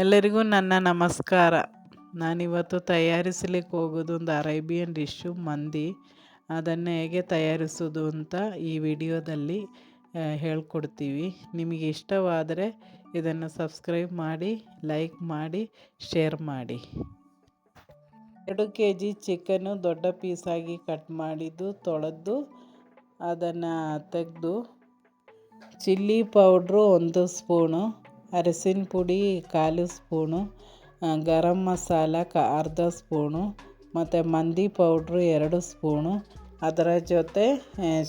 ಎಲ್ಲರಿಗೂ ನನ್ನ ನಮಸ್ಕಾರ. ನಾನಿವತ್ತು ತಯಾರಿಸಲಿಕ್ಕೆ ಹೋಗೋದು ಒಂದು ಅರೇಬಿಯನ್ ಡಿಶ್ಶು ಮಂದಿ. ಅದನ್ನು ಹೇಗೆ ತಯಾರಿಸೋದು ಅಂತ ಈ ವಿಡಿಯೋದಲ್ಲಿ ಹೇಳ್ಕೊಡ್ತೀವಿ. ನಿಮಗೆ ಇಷ್ಟವಾದರೆ ಇದನ್ನು ಸಬ್ಸ್ಕ್ರೈಬ್ ಮಾಡಿ, ಲೈಕ್ ಮಾಡಿ, ಶೇರ್ ಮಾಡಿ. ಎರಡು ಕೆ ಜಿ ಚಿಕನ್ನು ದೊಡ್ಡ ಪೀಸಾಗಿ ಕಟ್ ಮಾಡಿದ್ದು, ತೊಳೆದು ಅದನ್ನು ತೆಗೆದು, ಚಿಲ್ಲಿ ಪೌಡ್ರು ಒಂದು ಸ್ಪೂನು ಅರಸಿನ ಪುಡಿ, ಕಾಲು ಸ್ಪೂನು ಗರಂ ಮಸಾಲ ಕ, ಅರ್ಧ ಸ್ಪೂನು, ಮತ್ತು ಮಂದಿ ಪೌಡ್ರು ಎರಡು ಸ್ಪೂನು. ಅದರ ಜೊತೆ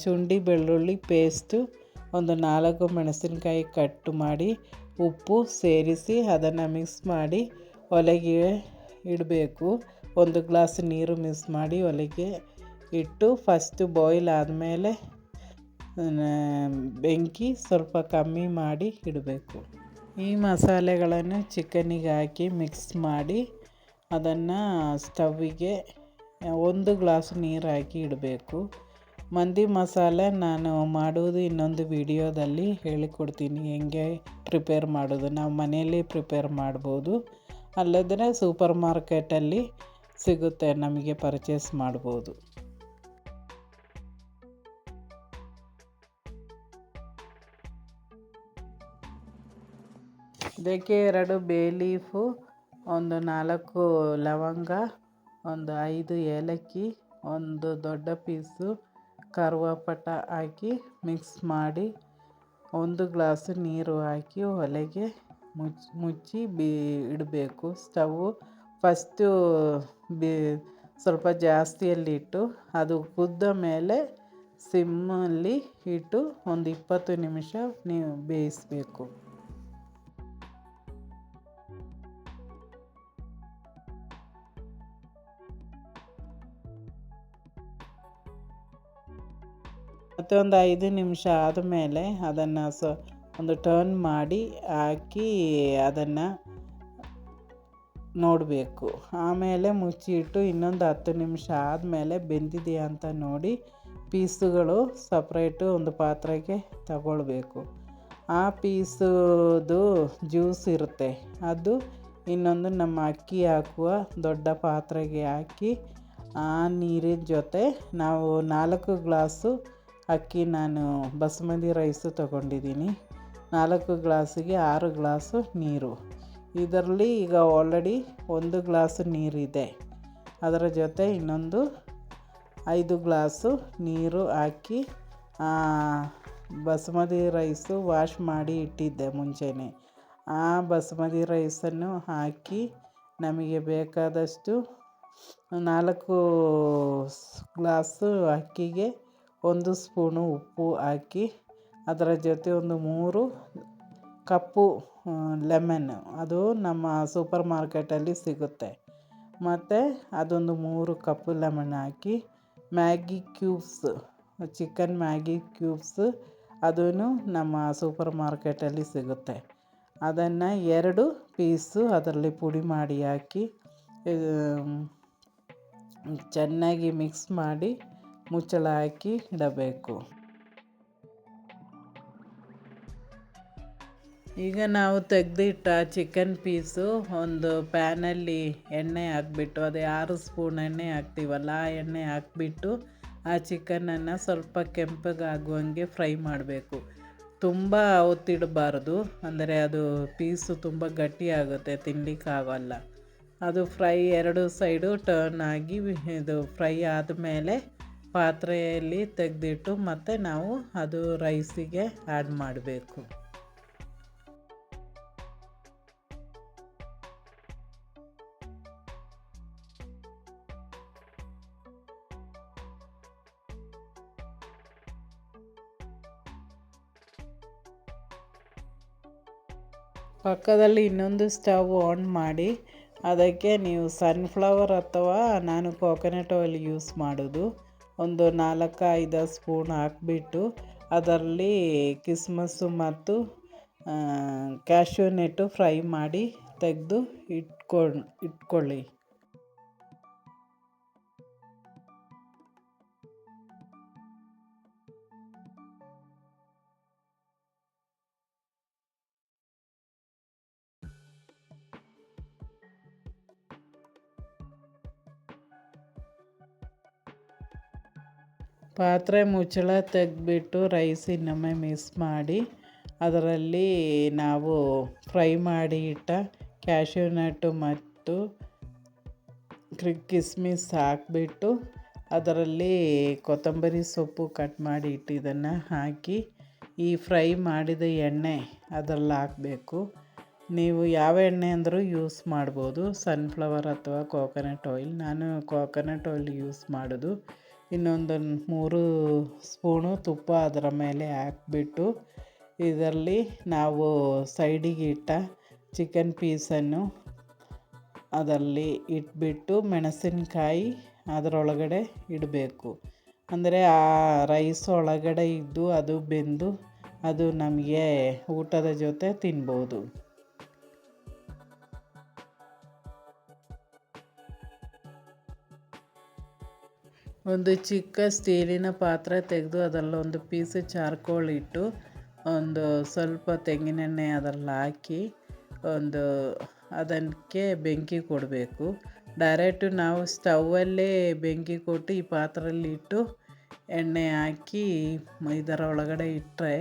ಶುಂಠಿ ಬೆಳ್ಳುಳ್ಳಿ ಪೇಸ್ಟು, ಒಂದು ನಾಲ್ಕು ಮೆಣಸಿನಕಾಯಿ ಕಟ್ ಮಾಡಿ, ಉಪ್ಪು ಸೇರಿಸಿ ಅದನ್ನು ಮಿಕ್ಸ್ ಮಾಡಿ ಒಲೆಗೆ ಇಡಬೇಕು. ಒಂದು ಗ್ಲಾಸ್ ನೀರು ಮಿಕ್ಸ್ ಮಾಡಿ ಒಲೆಗೆ ಇಟ್ಟು ಫಸ್ಟು ಬಾಯ್ಲ್ ಆದಮೇಲೆ ಬೆಂಕಿ ಸ್ವಲ್ಪ ಕಮ್ಮಿ ಮಾಡಿ ಇಡಬೇಕು. ಈ ಮಸಾಲೆಗಳನ್ನು ಚಿಕನ್ನಿಗೆ ಹಾಕಿ ಮಿಕ್ಸ್ ಮಾಡಿ ಅದನ್ನು ಸ್ಟವ್ವಿಗೆ ಒಂದು ಗ್ಲಾಸ್ ನೀರು ಹಾಕಿ ಇಡಬೇಕು. ಮಂದಿ ಮಸಾಲೆ ನಾನು ಮಾಡುವುದು ಇನ್ನೊಂದು ವಿಡಿಯೋದಲ್ಲಿ ಹೇಳಿಕೊಡ್ತೀನಿ ಹೆಂಗೆ ಪ್ರಿಪೇರ್ ಮಾಡೋದು. ನಾವು ಮನೆಯಲ್ಲಿ ಪ್ರಿಪೇರ್ ಮಾಡ್ಬೋದು. ಅಲ್ಲದ್ರೆ ಸೂಪರ್ ಮಾರ್ಕೆಟಲ್ಲಿ ಸಿಗುತ್ತೆ, ನಮಗೆ ಪರ್ಚೇಸ್ ಮಾಡ್ಬೋದು. ಇದಕ್ಕೆ ಎರಡು ಬೇ ಲೀಫು, ಒಂದು ನಾಲ್ಕು ಲವಂಗ, ಒಂದು ಐದು ಏಲಕ್ಕಿ, ಒಂದು ದೊಡ್ಡ ಪೀಸು ಕರ್ವಾಪಟ ಹಾಕಿ ಮಿಕ್ಸ್ ಮಾಡಿ ಒಂದು ಗ್ಲಾಸು ನೀರು ಹಾಕಿ ಒಲೆಗೆ ಮುಚ್ಚಿ ಮುಚ್ಚಿ ಬಿ, ಇಡಬೇಕು. ಸ್ಟವ್ವು ಫಸ್ಟು ಬಿ, ಸ್ವಲ್ಪ ಜಾಸ್ತಿಯಲ್ಲಿಟ್ಟು ಅದು ಕುದ್ದ ಮೇಲೆ ಸಿಮ್ಮಲ್ಲಿ ಇಟ್ಟು ಒಂದು ಇಪ್ಪತ್ತು ನಿಮಿಷ ನೀವು ಬೇಯಿಸಬೇಕು. ಮತ್ತು ಒಂದು ಐದು ನಿಮಿಷ ಆದಮೇಲೆ ಅದನ್ನು ಸ ಒಂದು ಟರ್ನ್ ಮಾಡಿ ಹಾಕಿ ಅದನ್ನು ನೋಡಬೇಕು. ಆಮೇಲೆ ಮುಚ್ಚಿಟ್ಟು ಇನ್ನೊಂದು ಹತ್ತು ನಿಮಿಷ ಆದಮೇಲೆ ಬೆಂದಿದೆಯಾ ಅಂತ ನೋಡಿ ಪೀಸುಗಳು ಸಪ್ರೇಟು ಒಂದು ಪಾತ್ರೆಗೆ ತಗೊಳ್ಬೇಕು. ಆ ಪೀಸುದು ಜ್ಯೂಸ್ ಇರುತ್ತೆ. ಅದು ಇನ್ನೊಂದು ನಮ್ಮ ಅಕ್ಕಿ ಹಾಕುವ ದೊಡ್ಡ ಪಾತ್ರೆಗೆ ಹಾಕಿ ಆ ನೀರಿನ ಜೊತೆ ನಾವು ನಾಲ್ಕು ಗ್ಲಾಸು ಅಕ್ಕಿ ನಾನು ಬಸುಮತಿ ರೈಸು ತಗೊಂಡಿದ್ದೀನಿ. ನಾಲ್ಕು ಗ್ಲಾಸಿಗೆ ಆರು ಗ್ಲಾಸು ನೀರು. ಇದರಲ್ಲಿ ಈಗ ಆಲ್ರೆಡಿ ಒಂದು ಗ್ಲಾಸು ನೀರಿದೆ. ಅದರ ಜೊತೆ ಇನ್ನೊಂದು ಐದು ಗ್ಲಾಸು ನೀರು ಹಾಕಿ ಬಸುಮತಿ ರೈಸು ವಾಶ್ ಮಾಡಿ ಇಟ್ಟಿದ್ದೆ ಮುಂಚೆನೇ. ಆ ಬಸುಮತಿ ರೈಸನ್ನು ಹಾಕಿ ನಮಗೆ ಬೇಕಾದಷ್ಟು ನಾಲ್ಕು ಗ್ಲಾಸು ಅಕ್ಕಿಗೆ ಒಂದು ಸ್ಪೂನು ಉಪ್ಪು ಹಾಕಿ ಅದರ ಜೊತೆ ಒಂದು ಮೂರು ಕಪ್ಪು ಲೆಮನ್ ಅದು ನಮ್ಮ ಸೂಪರ್ ಮಾರ್ಕೆಟಲ್ಲಿ ಸಿಗುತ್ತೆ. ಮತ್ತು ಅದೊಂದು ಮೂರು ಕಪ್ಪು ಲೆಮನ್ ಹಾಕಿ Maggi cubes, chicken Maggi cubes ಅದೂ ನಮ್ಮ ಸೂಪರ್ ಮಾರ್ಕೆಟಲ್ಲಿ ಸಿಗುತ್ತೆ. ಅದನ್ನು ಎರಡು ಪೀಸು ಅದರಲ್ಲಿ ಪುಡಿ ಮಾಡಿ ಹಾಕಿ ಚೆನ್ನಾಗಿ ಮಿಕ್ಸ್ ಮಾಡಿ ಮುಚ್ಚಳ ಹಾಕಿ ಇಡಬೇಕು. ಈಗ ನಾವು ತೆಗೆದಿಟ್ಟ ಚಿಕನ್ ಪೀಸು ಒಂದು ಪ್ಯಾನಲ್ಲಿ ಎಣ್ಣೆ ಹಾಕ್ಬಿಟ್ಟು, ಅದೇ ಆರು ಸ್ಪೂನ್ ಎಣ್ಣೆ ಹಾಕ್ತೀವಲ್ಲ, ಆ ಎಣ್ಣೆ ಹಾಕ್ಬಿಟ್ಟು ಆ ಚಿಕನನ್ನು ಸ್ವಲ್ಪ ಕೆಂಪಗಾಗುವಂಗೆ ಫ್ರೈ ಮಾಡಬೇಕು. ತುಂಬ ಒತ್ತಿಡಬಾರ್ದು, ಅಂದರೆ ಅದು ಪೀಸು ತುಂಬ ಗಟ್ಟಿಯಾಗುತ್ತೆ ತಿನ್ನಲಿಕ್ಕಾಗಲ್ಲ ಅದು ಫ್ರೈ ಎರಡು ಸೈಡು ಟರ್ನ್ ಆಗಿ ಇದು ಫ್ರೈ ಆದಮೇಲೆ ಪಾತ್ರೆಯಲ್ಲಿ ತೆಗೆದಿಟ್ಟು ಮತ್ತೆ ನಾವು ಅದು ರೈಸಿಗೆ ಆ್ಯಡ್ ಮಾಡಬೇಕು. ಪಕ್ಕದಲ್ಲಿ ಇನ್ನೊಂದು ಸ್ಟವ್ ಆನ್ ಮಾಡಿ, ಅದಕ್ಕೆ ನೀವು ಸನ್ಫ್ಲವರ್ ಅಥವಾ ನಾನು ಕೋಕೋನಟ್ ಆಯಿಲ್ ಯೂಸ್ ಮಾಡೋದು. ಒಂದು ನಾಲ್ಕು ಐದು ಸ್ಪೂನ್ ಹಾಕಿಬಿಟ್ಟು ಅದರಲ್ಲಿ ಕಿಸ್ಮಸ್ಸು ಮತ್ತು ಕ್ಯಾಶ್ಯೂ ನೆಟ್ಟು ಫ್ರೈ ಮಾಡಿ ತೆಗೆದು ಇಟ್ಕೊಂಡು ಇಟ್ಕೊಳ್ಳಿ. ಪಾತ್ರೆ ಮುಚ್ಚಳ ತೆಗೆದ್ಬಿಟ್ಟು ರೈಸ್ ಇನ್ನೊಮ್ಮೆ ಮಿಸ್ ಮಾಡಿ, ಅದರಲ್ಲಿ ನಾವು ಫ್ರೈ ಮಾಡಿ ಇಟ್ಟ ಕ್ಯಾಶ್ಯೂ ನಟ್ಟು ಮತ್ತು ಕಿಸ್ಮಿಸ್ ಹಾಕ್ಬಿಟ್ಟು ಅದರಲ್ಲಿ ಕೊತ್ತಂಬರಿ ಸೊಪ್ಪು ಕಟ್ ಮಾಡಿ ಇಟ್ಟಿದ್ದನ್ನು ಹಾಕಿ, ಈ ಫ್ರೈ ಮಾಡಿದ ಎಣ್ಣೆ ಅದರಲ್ಲಿ ಹಾಕಬೇಕು. ನೀವು ಯಾವ ಎಣ್ಣೆ ಅಂದರೂ ಯೂಸ್ ಮಾಡ್ಬೋದು. ಸನ್ಫ್ಲವರ್ ಅಥವಾ ಕೋಕೋನಟ್ ಆಯಿಲ್ ನಾನು ಕೋಕೋನಟ್ ಆಯಿಲ್ ಯೂಸ್ ಮಾಡೋದು. ಇನ್ನೊಂದು ಮೂರು ಸ್ಪೂನು ತುಪ್ಪ ಅದರ ಮೇಲೆ ಹಾಕ್ಬಿಟ್ಟು ಇದರಲ್ಲಿ ನಾವು ಸೈಡಿಗೆ ಇಟ್ಟ ಚಿಕನ್ ಪೀಸನ್ನು ಅದರಲ್ಲಿ ಇಟ್ಬಿಟ್ಟು ಮೆಣಸಿನಕಾಯಿ ಅದರೊಳಗಡೆ ಇಡಬೇಕು. ಅಂದರೆ ಆ ರೈಸ್ ಒಳಗಡೆ ಇದ್ದು ಅದು ಬೆಂದು ಅದು ನಮಗೆ ಊಟದ ಜೊತೆ ತಿನ್ಬೋದು. ಒಂದು ಚಿಕ್ಕ ಸ್ಟೀಲಿನ ಪಾತ್ರೆ ತೆಗೆದು ಅದರಲ್ಲಿ ಒಂದು ಪೀಸ್ ಚಾರ್ಕೋಲ್ ಇಟ್ಟು, ಒಂದು ಸ್ವಲ್ಪ ತೆಂಗಿನೆಣ್ಣೆ ಅದರಲ್ಲಿ ಹಾಕಿ, ಒಂದು ಅದಕ್ಕೆ ಬೆಂಕಿ ಕೊಡಬೇಕು. ಡೈರೆಕ್ಟು ನಾವು ಸ್ಟವಲ್ಲೇ ಬೆಂಕಿ ಕೊಟ್ಟು ಈ ಪಾತ್ರೆಯಲ್ಲಿ ಇಟ್ಟು ಎಣ್ಣೆ ಹಾಕಿ ಇದರ ಒಳಗಡೆ ಇಟ್ಟರೆ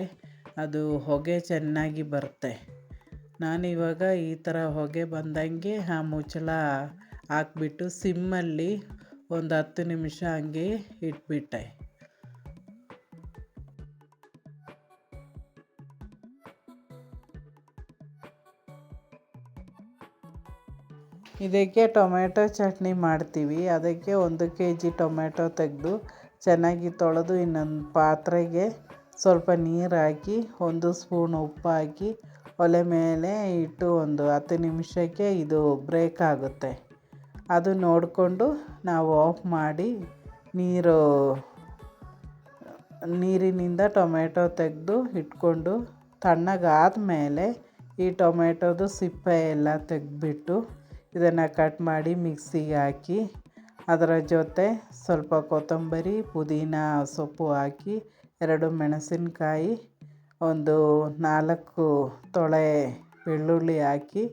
ಅದು ಹೊಗೆ ಚೆನ್ನಾಗಿ ಬರುತ್ತೆ. ನಾನಿವಾಗ ಈ ಥರ ಹೊಗೆ ಬಂದಂಗೆ ಆ ಮುಚ್ಚಳ ಹಾಕ್ಬಿಟ್ಟು ಸಿಮ್ಮಲ್ಲಿ ಒಂದು ಹತ್ತು ನಿಮಿಷ ಹಂಗೆ ಇಟ್ಬಿಟ್ಟೆ. ಇದಕ್ಕೆ ಟೊಮೆಟೊ ಚಟ್ನಿ ಮಾಡ್ತೀವಿ. ಅದಕ್ಕೆ ಒಂದು ಕೆ ಜಿ ಟೊಮೆಟೊ ತೆಗೆದು ಚೆನ್ನಾಗಿ ತೊಳೆದು ಇನ್ನೊಂದು ಪಾತ್ರೆಗೆ ಸ್ವಲ್ಪ ನೀರು ಹಾಕಿ, ಒಂದು ಸ್ಪೂನ್ ಉಪ್ಪು ಹಾಕಿ, ಒಲೆ ಮೇಲೆ ಇಟ್ಟು ಒಂದು ಹತ್ತು ನಿಮಿಷಕ್ಕೆ ಇದು ಬ್ರೇಕ್ ಆಗುತ್ತೆ. ಅದು ನೋಡಿಕೊಂಡು ನಾವು ಆಫ್ ಮಾಡಿ ನೀರು, ನೀರಿನಿಂದ ಟೊಮೆಟೊ ತೆಗೆದು ಇಟ್ಕೊಂಡು ತಣ್ಣಗಾದ ಮೇಲೆ ಈ ಟೊಮೆಟೊದು ಸಿಪ್ಪೆ ಎಲ್ಲ ತೆಗೆದ್ಬಿಟ್ಟು ಇದನ್ನು ಕಟ್ ಮಾಡಿ ಮಿಕ್ಸಿಗೆ ಹಾಕಿ ಅದರ ಜೊತೆ ಸ್ವಲ್ಪ ಕೊತ್ತಂಬರಿ, ಪುದೀನ, ಸೊಪ್ಪು ಹಾಕಿ ಎರಡು ಮೆಣಸಿನಕಾಯಿ, ಒಂದು ನಾಲ್ಕು ತೊಳೆ ಬೆಳ್ಳುಳ್ಳಿ ಹಾಕಿ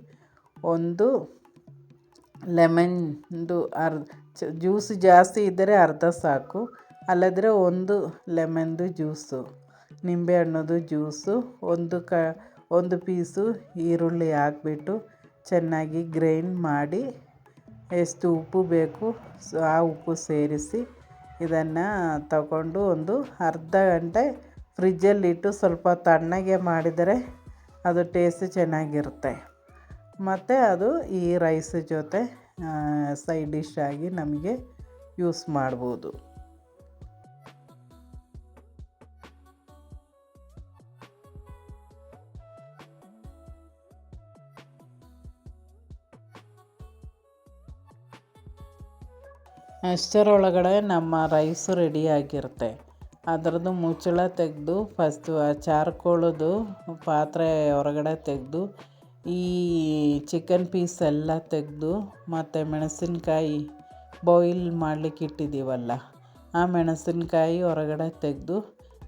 ಒಂದು ಲೆಮನ್ದು ಅರ್ಧ ಜ್ಯೂಸ್ ಜಾಸ್ತಿ ಇದ್ದರೆ ಅರ್ಧ ಸಾಕು. ಅಲ್ಲದ್ರೆ ಒಂದು ಲೆಮನ್ದು ಜ್ಯೂಸು, ನಿಂಬೆ ಹಣ್ಣದು ಜ್ಯೂಸು, ಒಂದು ಕ, ಒಂದು ಪೀಸು ಈರುಳ್ಳಿ ಹಾಕ್ಬಿಟ್ಟು ಚೆನ್ನಾಗಿ ಗ್ರೈಂಡ್ ಮಾಡಿ ಎಷ್ಟು ಉಪ್ಪು ಬೇಕು ಆ ಉಪ್ಪು ಸೇರಿಸಿ ಇದನ್ನು ತಗೊಂಡು ಒಂದು ಅರ್ಧ ಗಂಟೆ ಫ್ರಿಜ್ಜಲ್ಲಿಟ್ಟು ಸ್ವಲ್ಪ ತಣ್ಣಗೆ ಮಾಡಿದರೆ ಅದು ಟೇಸ್ಟ್ ಚೆನ್ನಾಗಿರುತ್ತೆ. ಮತ್ತು ಅದು ಈ ರೈಸ್ ಜೊತೆ ಸೈಡ್ ಡಿಶ್ ಆಗಿ ನಮಗೆ ಯೂಸ್ ಮಾಡ್ಬೋದು. ಅಷ್ಟರೊಳಗಡೆ ನಮ್ಮ ರೈಸು ರೆಡಿಯಾಗಿರುತ್ತೆ ಅದರದ್ದು ಮುಚ್ಚಳ ತೆಗೆದು ಫಸ್ಟು ಆ ಚಾರ್ಕೋಳದು ಪಾತ್ರೆ ಹೊರಗಡೆ ತೆಗೆದು ಈ ಚಿಕನ್ ಪೀಸ್ ಎಲ್ಲ ತೆಗೆದು ಮತ್ತು ಮೆಣಸಿನಕಾಯಿ ಬಾಯ್ಲ್ ಮಾಡ್ಲಿಕ್ಕೆ ಇಟ್ಟಿದ್ದೀವಲ್ಲ, ಆ ಮೆಣಸಿನಕಾಯಿ ಹೊರಗಡೆ ತೆಗೆದು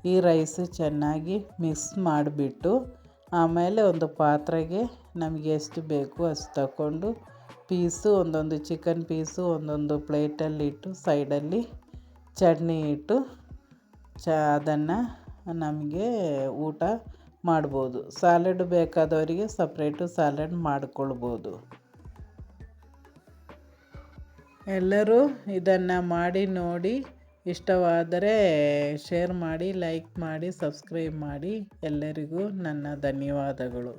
ಈ ರೈಸು ಚೆನ್ನಾಗಿ ಮಿಕ್ಸ್ ಮಾಡಿಬಿಟ್ಟು ಆಮೇಲೆ ಒಂದು ಪಾತ್ರೆಗೆ ನಮಗೆ ಎಷ್ಟು ಬೇಕು ಅಷ್ಟು ತಗೊಂಡು ಪೀಸು ಒಂದೊಂದು ಚಿಕನ್ ಪೀಸು ಒಂದೊಂದು ಪ್ಲೇಟಲ್ಲಿಟ್ಟು ಸೈಡಲ್ಲಿ ಚಟ್ನಿ ಇಟ್ಟು ಚ ಅದನ್ನು ನಮಗೆ ಊಟ ಮಾಡ್ಬೋದು. ಸ್ಯಾಲೆಡ್ ಬೇಕಾದವರಿಗೆ ಸಪ್ರೇಟು ಸ್ಯಾಲೆಡ್ ಮಾಡಿಕೊಳ್ಬೋದು. ಎಲ್ಲರೂ ಇದನ್ನು ಮಾಡಿ ನೋಡಿ, ಇಷ್ಟವಾದರೆ ಶೇರ್ ಮಾಡಿ ಲೈಕ್ ಮಾಡಿ ಸಬ್ಸ್ಕ್ರೈಬ್ ಮಾಡಿ. ಎಲ್ಲರಿಗೂ ನನ್ನ ಧನ್ಯವಾದಗಳು.